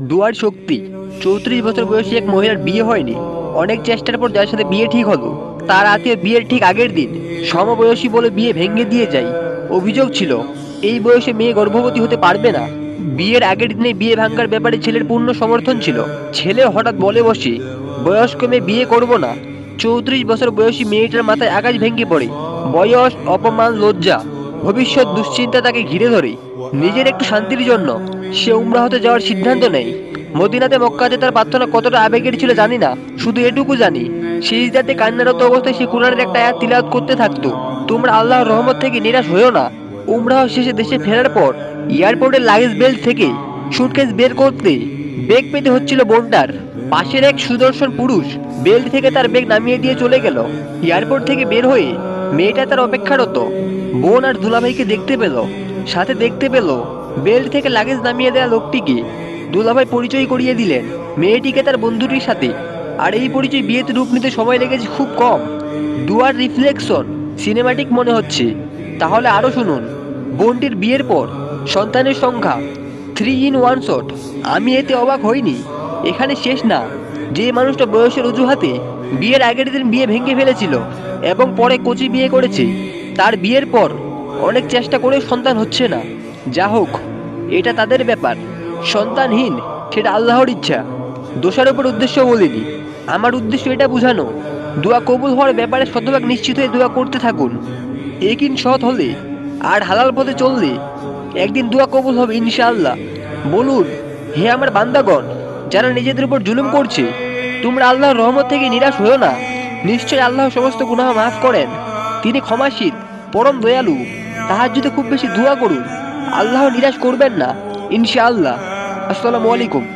দুয়ার শক্তি। চৌত্রিশ বছর বয়সী এক মহিলার বিয়ে হয়নি। অনেক চেষ্টার পর যার সাথে বিয়ে ঠিক হলো, তার আত্মীয় বিয়ের ঠিক আগের দিন। সমবয়সী বলে বিয়ে ভেঙে দিয়ে যায়। অভিযোগ ছিল, এই বয়সে মেয়ে গর্ভবতী হতে পারবে না। বিয়ের আগের দিনে বিয়ে ভাঙার ব্যাপারে ছেলের পূর্ণ সমর্থন ছিল। ছেলে হঠাৎ বলে বসে, বয়স্ক মেয়ে বিয়ে করব না। চৌত্রিশ বছর বয়সী মেয়েটার মাথায় আকাশ ভেঙে পড়ে। বয়স, অপমান, লজ্জা। ভবিষ্যৎ দুশ্চিন্তা তাকে ঘিরে ধরে। নিজের একটু শান্তির জন্য। সে উমরা হতে যাওয়ার সিদ্ধান্ত নেয় মদিনাতে, মক্কাতে তার প্রার্থনা কতটা আবেগের ছিল জানি না। শুধু এটুকু জানি, সেই যাতে কান্নারত অবস্থায় সে কোরআনের একটা আয়াত তিলাওয়াত করতে থাকতো। তোমরা আল্লাহর রহমত থেকে নিরাশ হয়েও না। উমরাহ শেষে দেশে ফেরার পর এয়ারপোর্টের লাগেজ বেল্ট থেকে সুটকেস বের করতে বেগ পেতে হচ্ছিল বোনটার পাশের এক সুদর্শন পুরুষ বেল্ট থেকে তার বেগ নামিয়ে দিয়ে চলে গেল। এয়ারপোর্ট থেকে বের হয়ে মেয়েটা তার অপেক্ষারত। বোন আর দুলাভাইকে দেখতে পেল। সাথে দেখতে পেল, বেল্ট থেকে লাগেজ নামিয়ে দেওয়া লোকটিকে দুলাভাই পরিচয় করিয়ে দিলেন। মেয়েটিকে তার বন্ধুটির সাথে। আর এই পরিচয় বিয়েতে রূপ নিতে সময় লেগেছে খুব কম। দুয়ার রিফ্লেকশন সিনেমাটিক মনে হচ্ছে। তাহলে আরও শুনুন। বোনটির বিয়ের পর সন্তানের সংখ্যা থ্রি ইন ওয়ান শট। আমি এতে অবাক হইনি। এখানে শেষ না। যে মানুষটা বয়সের অজুহাতে বিয়ের আগের দিন বিয়ে ভেঙে ফেলেছিল এবং পরে কোচি বিয়ে করেছে, তার বিয়ের পর অনেক চেষ্টা করেও সন্তান হচ্ছে না। যা হোক, এটা তাদের ব্যাপার। সন্তানহীন, সেটা আল্লাহর ইচ্ছা। দোষার উপর উদ্দেশ্য বলিনি। আমার উদ্দেশ্য এটা বোঝানো। দোয়া কবুল হওয়ার ব্যাপারে শতভাগ নিশ্চিত হয়ে দোয়া করতে থাকুন। একিন সৎ হলে আর হালাল পথে চললে একদিন দোয়া কবুল হবে ইনশাআল্লাহ। বলুন, হে আমার বান্দাগণ, যারা নিজেদের উপর জুলুম করছে তোমরা আল্লাহর রহমত থেকে নিরাশ হয়েও না। নিশ্চয় আল্লাহ সমস্ত গুনাহ মাফ করেন। তিনি ক্ষমাশীল, পরম দয়ালু। তাহার যদি খুব বেশি দোয়া করুন। আল্লাহ নিরাশ করবেন না। ইনশাআল্লাহ। আসসালামু আলাইকুম।